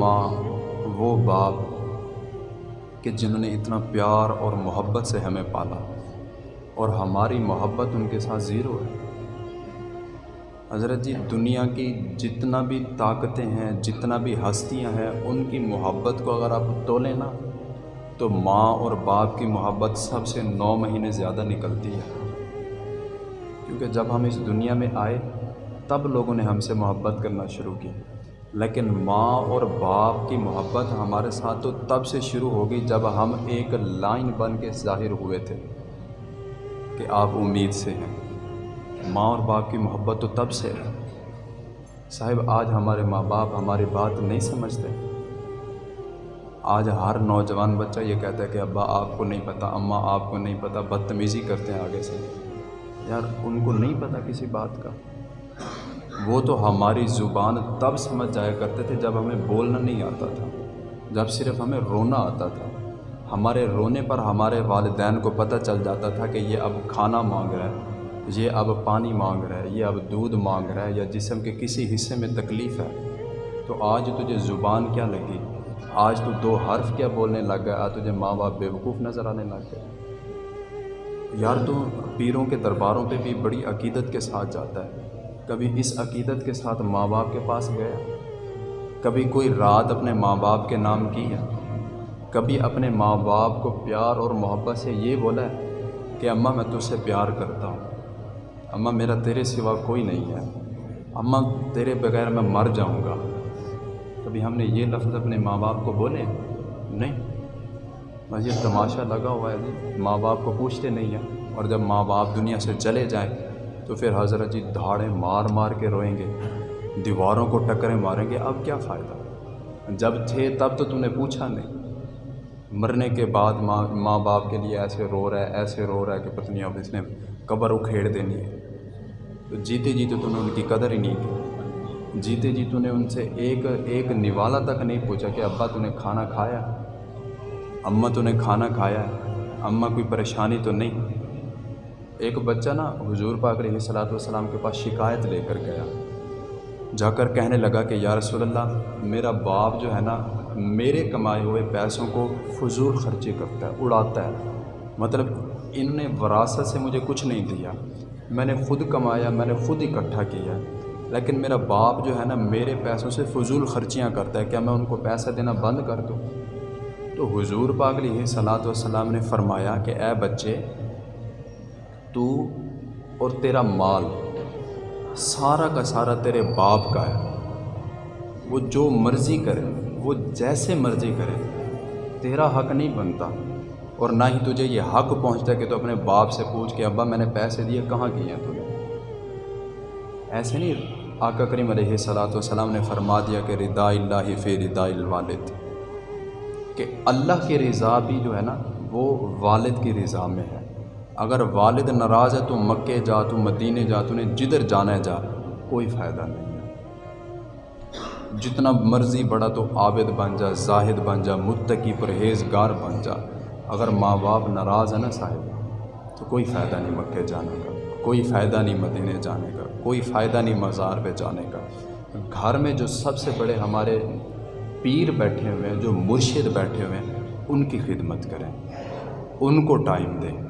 माँ, वो बाप, कि जिन्होंने इतना प्यार और मोहब्बत से हमें पाला, और हमारी मोहब्बत उनके साथ ज़ीरो है। हज़रत जी, दुनिया की जितना भी ताकतें हैं, जितना भी हस्तियाँ हैं, उनकी मोहब्बत को अगर आप तोलें ना तो माँ और बाप की मोहब्बत सबसे नौ महीने ज़्यादा निकलती है। क्योंकि जब हम इस दुनिया में आए, तब लोगों ने हमसे मोहब्बत करना शुरू की लेकिन माँ और बाप की मोहब्बत हमारे साथ तो तब से शुरू होगी जब हम एक लाइन बन के ज़ाहिर हुए थे कि आप उम्मीद से हैं। माँ और बाप की मोहब्बत तो तब से है। साहिब, आज हमारे माँ बाप हमारी बात नहीं समझते। आज हर नौजवान बच्चा ये कहता है कि अब्बा, आपको नहीं पता, अम्मा आपको नहीं पता, बदतमीज़ी करते हैं आगे से। यार, उनको नहीं पता किसी बात का। वो तो हमारी ज़ुबान तब समझ जाया करते थे जब हमें बोलना नहीं आता था, जब सिर्फ़ हमें रोना आता था। हमारे रोने पर हमारे वालदेन को पता चल जाता था कि ये अब खाना मांग रहा है, ये अब पानी मांग रहा है, ये अब दूध मांग रहा है या जिसम के किसी हिस्से में तकलीफ़ है। तो आज तुझे ज़ुबान क्या लगी? आज तू दो हर्फ क्या बोलने लग गया? तुझे माँ बाप बेवकूफ़ नज़र आने लग गए। यार तू पीरों के दरबारों पे भी बड़ी अकीदत के साथ जाता है। कभी इस अकीदत के साथ माँ बाप के पास गया? कभी कोई रात अपने माँ बाप के नाम की है कभी अपने माँ बाप को प्यार और मोहब्बत से ये बोला है कि, अम्मा, मैं तुझसे प्यार करता हूँ। अम्मा, मेरा तेरे सिवा कोई नहीं है। अम्मा, तेरे बगैर मैं मर जाऊँगा। कभी हमने ये लफ्ज़ अपने माँ बाप को बोले? नहीं। ये तमाशा लगा हुआ है जी। माँ बाप को पूछते नहीं हैं। और जब माँ बाप दुनिया से चले जाएँ तो फिर हज़रत जी धाड़े मार मार के रोएँगे, दीवारों को टक्करें मारेंगे, अब क्या फ़ायदा? जब थे तब तो तुमने पूछा नहीं। मरने के बाद माँ माँ बाप के लिए ऐसे रो रहा है, ऐसे रो रहा है कि पत्नी, अब इसने कब्र उखेड़ देनी है। तो जीते जीते तुमने उनकी कदर ही नहीं की। जीते जी तूने उनसे एक एक निवाला तक नहीं पूछा कि अब्बा तूने खाना खाया? अम्मा तूने खाना खाया? अम्मा कोई परेशानी तो नहीं? एक बच्चा ना हुजूर पाक सलाम के पास शिकायत लेकर गया। जाकर कहने लगा कि, या रसोल्ला मेरा बाप जो है ना, मेरे कमाए हुए पैसों को फजूल खर्ची करता है, उड़ाता है। मतलब इन्होंने वरासत से मुझे कुछ नहीं दिया। मैंने ख़ुद कमाया, मैंने ख़ुद इकट्ठा किया। लेकिन मेरा बाप जो है ना, मेरे पैसों से फजूल खर्चियाँ करता है, क्या मैं उनको पैसा देना बंद कर दूँ? तो हज़ूर हुजूर पाक सलाम ने फरमाया कि, ए बच्चे तू और तेरा माल, सारा का सारा तेरे बाप का है। वो जो मर्ज़ी करे, वो जैसे मर्ज़ी करे, तेरा हक नहीं बनता। और ना ही तुझे ये हक पहुँचता कि तू तो अपने बाप से पूछ के, अब्बा, मैंने पैसे दिए, कहाँ किए हैं तूने? ऐसे नहीं, आका करीम सलाम ने फरमा दिया कि रिदा फ़े रिदा वालिद, कि अल्लाह की रज़ा भी जो है ना, वो वालिद की रज़ा में है। अगर वालिद नाराज़ है तो मक्के जा, तू मदीने जा, तूने जिधर जाना है जा, कोई फ़ायदा नहीं है। जितना मर्ज़ी बड़ा तो आबिद बन जा, जाहिद बन जा, मुत्तकी परहेज़गार बन जा। अगर माँ बाप नाराज़ है ना साहिब तो कोई फ़ायदा नहीं मक्के जाने का, कोई फ़ायदा नहीं मदीने जाने का, कोई फ़ायदा नहीं मज़ार पे जाने का। घर में जो सबसे बड़े हमारे पीर बैठे हुए हैं, जो मुर्शिद बैठे हुए हैं, उनकी खिदमत करें, उनको टाइम दें।